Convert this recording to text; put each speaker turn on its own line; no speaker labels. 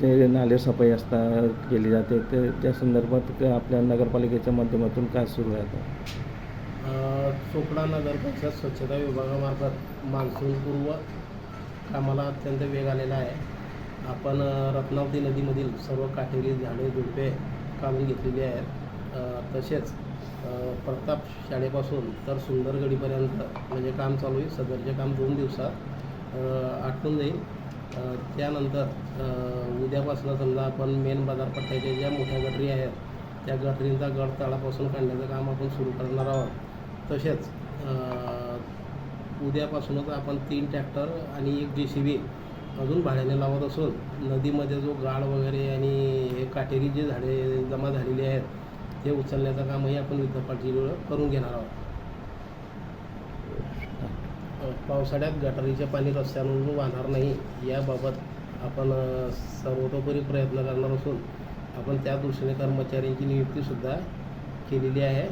जे नाले सफाई असता केली जाते ते त्या संदर्भात आपल्या नगरपालिकेच्या माध्यमातून काय सुरू आहे आता?
चोपडा नगर स्वच्छता विभागामार्फत मान्सूनपूर्व कामाला अत्यंत वेग आलेला आहे. आपण रत्नावती नदीमधील सर्व काटेरी झाडे झुडपे काढून घेतलेली आहेत. तसेच प्रताप शाळेपासून तर सुंदरगडीपर्यंत म्हणजे काम चालू आहे. सदरचे काम दोन दिवसात आटून जाईल. त्यानंतर उद्यापासून समजा आपण मेन बाजारपट्ट्याच्या ज्या मोठ्या गटरी आहेत त्या गटरींचा गड तळापासून काढण्याचं काम आपण सुरू करणार आहोत. तसेच उद्यापासूनच आपण तीन ट्रॅक्टर आणि एक जे सी बी अजून भाड्याने लावत असून नदीमध्ये जो गाळ वगैरे आणि हे काटेरी जे झाडे जमा झालेली आहेत ते उचलण्याचं कामही आपण युद्धपातळीवर करून घेणार आहोत. पावसाळ्यात गटारीचे पाणी रस्त्यांवरून वाहणार नाही याबाबत आपण सर्वतोपरी प्रयत्न करणार असून आपण त्या दृष्टीने कर्मचाऱ्यांची नियुक्तीसुद्धा केलेली आहे.